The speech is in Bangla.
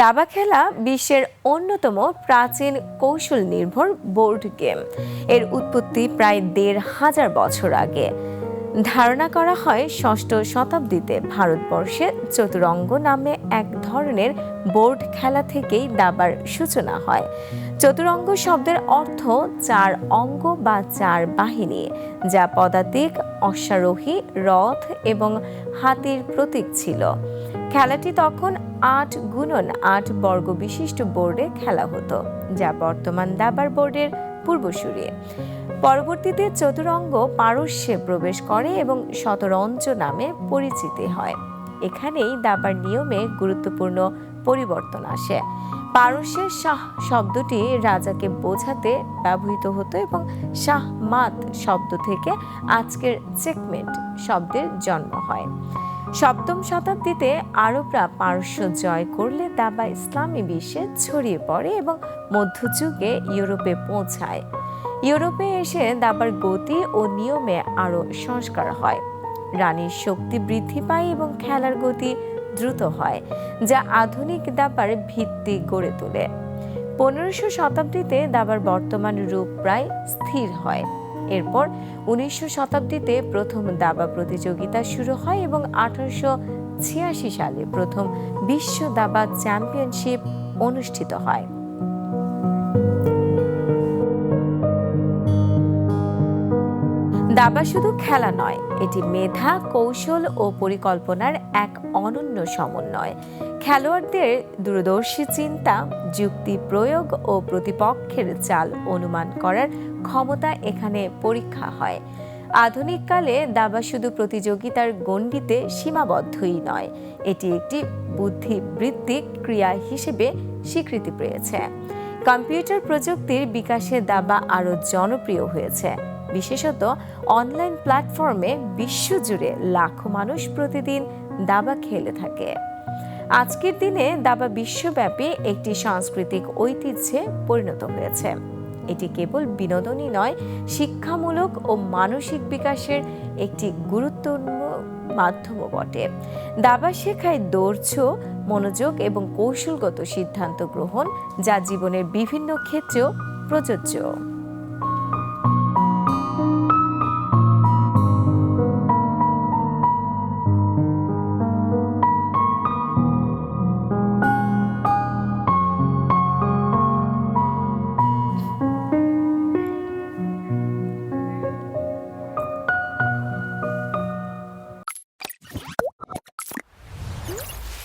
দাবা খেলা বিশ্বের অন্যতম প্রাচীন কৌশল নির্ভর বোর্ড গেম। এর উৎপত্তি প্রায় দেড় হাজার বছর আগে। ধারণা করা হয় ষষ্ঠ শতাব্দীতে ভারতবর্ষে চতুরঙ্গ নামে এক ধরনের বোর্ড খেলা থেকেই দাবার সূচনা হয়। চতুরঙ্গ শব্দের অর্থ চার অঙ্গ বা চার বাহিনী, যা পদাতিক, অশ্বারোহী, রথ এবং হাতির প্রতীক ছিল। খেলাটি তখন আট গুণন আট বর্গ বিশিষ্ট বোর্ডে খেলা হতো, যা বর্তমান দাবার বোর্ডের পূর্বসূরি। পরবর্তীতে চতুরঙ্গ পারস্যে প্রবেশ করে এবং শতরঞ্জ নামে পরিচিতি হয়। এখানেই দাবার নিয়মে গুরুত্বপূর্ণ পরিবর্তন আসে। পারস্যের শাহ শব্দটি রাজাকে বোঝাতে ব্যবহৃত হতো এবং শাহ মাত শব্দ থেকে আজকের চেকমেট শব্দের জন্ম হয়। সপ্তম শতাব্দীতে আরবরা পারস্য জয় করলে দাবা ইসলামী বিশ্বে ছড়িয়ে পড়ে এবং মধ্যযুগে ইউরোপে পৌঁছায়। ইউরোপে এসে দাবার গতি ও নিয়মে আরও সংস্কার হয়। রানীর শক্তি বৃদ্ধি পায় এবং খেলার গতি দ্রুত হয়, যা আধুনিক দাবার ভিত্তি গড়ে তোলে। পনেরোশো শতাব্দীতে দাবার বর্তমান রূপ প্রায় স্থির হয়। এরপর উনিশশো শতাব্দীতে প্রথম দাবা প্রতিযোগিতা শুরু হয় এবং আঠারোশো ছিয়াশি সালে প্রথম বিশ্ব দাবা চ্যাম্পিয়নশিপ অনুষ্ঠিত হয়। দাবা শুধু খেলা নয়, এটি মেধা, কৌশল ও পরিকল্পনার এক অনন্য সমন্বয়। খেলোয়াড়দের দূরদর্শী চিন্তা, যুক্তি প্রয়োগ ও প্রতিপক্ষের চাল অনুমান করার ক্ষমতা এখানে পরীক্ষা হয়। আধুনিককালে দাবা শুধু প্রতিযোগিতার গণ্ডিতে সীমাবদ্ধই নয়, এটি একটি বুদ্ধিবৃত্তিক ক্রিয়া হিসেবে স্বীকৃতি পেয়েছে। কম্পিউটার প্রযুক্তির বিকাশে দাবা আরও জনপ্রিয় হয়েছে। বিশেষত অনলাইন প্ল্যাটফর্মে বিশ্বজুড়ে লাখো মানুষ প্রতিদিন দাবা খেলে থাকে। আজকের দিনে দাবা বিশ্বব্যাপী একটি সাংস্কৃতিক ঐতিহ্যে পরিণত হয়েছে। এটি কেবল বিনোদনই নয়, শিক্ষামূলক ও মানসিক বিকাশের একটি গুরুত্বপূর্ণ মাধ্যমও বটে। দাবা শেখায় দৌড়ছ মনোযোগ এবং কৌশলগত সিদ্ধান্ত গ্রহণ যা জীবনের বিভিন্ন ক্ষেত্রেও প্রযোজ্য।